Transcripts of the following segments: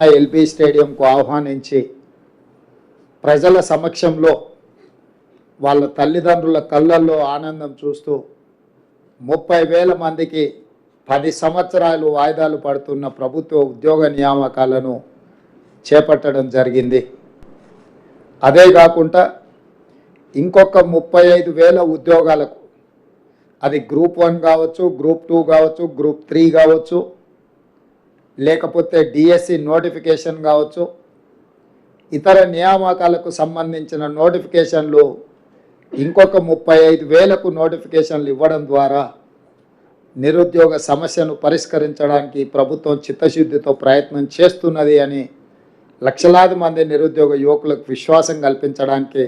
LB స్టేడియంకు ఆహ్వానించి ప్రజల సమక్షంలో వాళ్ళ తల్లిదండ్రుల కళ్ళల్లో ఆనందం చూస్తూ ముప్పై వేల మందికి పది సంవత్సరాలు వాయిదాలు పడుతున్న ప్రభుత్వ ఉద్యోగ నియామకాలను చేపట్టడం జరిగింది. అదే కాకుండా ఇంకొక ముప్పై ఐదు వేల ఉద్యోగాలకు అది గ్రూప్ వన్ కావచ్చు గ్రూప్ టూ కావచ్చు గ్రూప్ త్రీ కావచ్చు లేకపోతే డిఎస్సి నోటిఫికేషన్ కావచ్చు ఇతర నియామకాలకు సంబంధించిన నోటిఫికేషన్లు ఇంకొక ముప్పై ఐదు వేలకు నోటిఫికేషన్లు ఇవ్వడం ద్వారా నిరుద్యోగ సమస్యను పరిష్కరించడానికి ప్రభుత్వం చిత్తశుద్ధితో ప్రయత్నం చేస్తున్నది అని లక్షలాది మంది నిరుద్యోగ యువకులకు విశ్వాసం కల్పించడానికి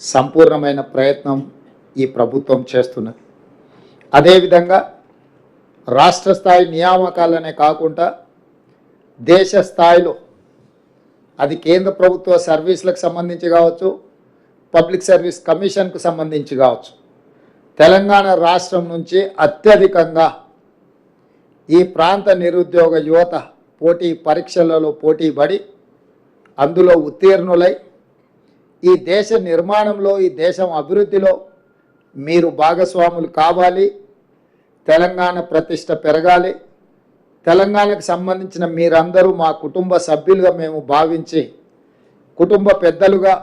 సంపూర్ణమైన ప్రయత్నం ఈ ప్రభుత్వం చేస్తున్నది. అదేవిధంగా రాష్ట్ర స్థాయి నియామకాలనే కాకుండా దేశ స్థాయిలో అది కేంద్ర ప్రభుత్వ సర్వీసులకు సంబంధించి కావచ్చు పబ్లిక్ సర్వీస్ కమిషన్కు సంబంధించి కావచ్చు తెలంగాణ రాష్ట్రం నుంచి అత్యధికంగా ఈ ప్రాంత నిరుద్యోగ యువత పోటీ పరీక్షలలో పోటీ పడి అందులో ఉత్తీర్ణులై ఈ దేశ నిర్మాణంలో ఈ దేశం అభివృద్ధిలో మీరు భాగస్వాములు కావాలి. తెలంగాణ ప్రతిష్ట పెరగాలి. తెలంగాణకు సంబంధించిన మీరందరూ మా కుటుంబ సభ్యులుగా మేము భావించి కుటుంబ పెద్దలుగా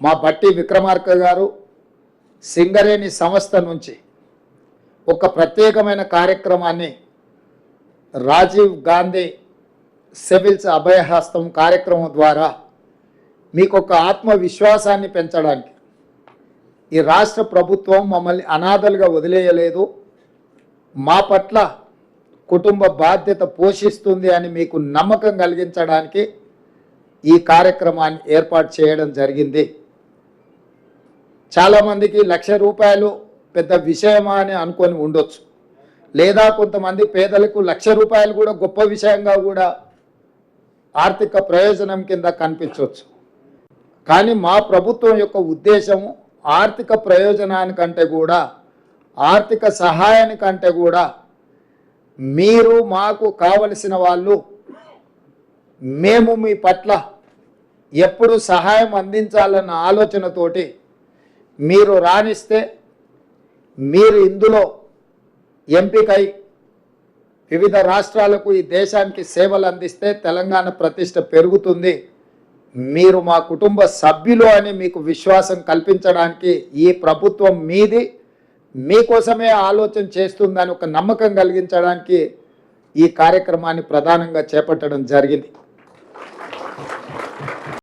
మా బట్టి విక్రమార్క గారు సింగరేణి సంస్థ నుంచి ఒక ప్రత్యేకమైన కార్యక్రమాన్ని రాజీవ్ గాంధీ సివిల్స్ అభయహస్తం కార్యక్రమం ద్వారా మీకు ఒక ఆత్మవిశ్వాసాన్ని పెంచడానికి ఈ రాష్ట్ర ప్రభుత్వం మమ్మల్ని అనాథలుగా వదిలేయలేదు. మా పట్ల కుటుంబ బాధ్యత పోషిస్తుంది అని మీకు నమ్మకం కలిగించడానికి ఈ కార్యక్రమాన్ని ఏర్పాటు చేయడం జరిగింది. చాలామందికి లక్ష రూపాయలు పెద్ద విషయమా అని అనుకొని ఉండొచ్చు. లేదా కొంతమంది పేదలకు లక్ష రూపాయలు కూడా గొప్ప విషయంగా కూడా ఆర్థిక ప్రయోజనం కింద కనిపించవచ్చు కానీ మా ప్రభుత్వం యొక్క ఉద్దేశము ఆర్థిక ప్రయోజనానికంటే కూడా ఆర్థిక సహాయానికంటే కూడా మీరు మాకు కావలసిన వాళ్ళు మేము మీ పట్ల ఎప్పుడు సహాయం అందించాలన్న ఆలోచనతోటి మీరు రాణిస్తే మీరు ఇందులో ఎంపికై వివిధ రాష్ట్రాలకు ఈ దేశానికి సేవలు అందిస్తే తెలంగాణ ప్రతిష్ట పెరుగుతుంది. మీరు మా కుటుంబ సభ్యులు అని మీకు విశ్వాసం కల్పించడానికి ఈ ప్రభుత్వం మీది మీకోసమే ఆలోచన చేస్తుందని ఒక నమ్మకం కలిగించడానికి ఈ కార్యక్రమాన్ని ప్రధానంగా చేపట్టడం జరిగింది.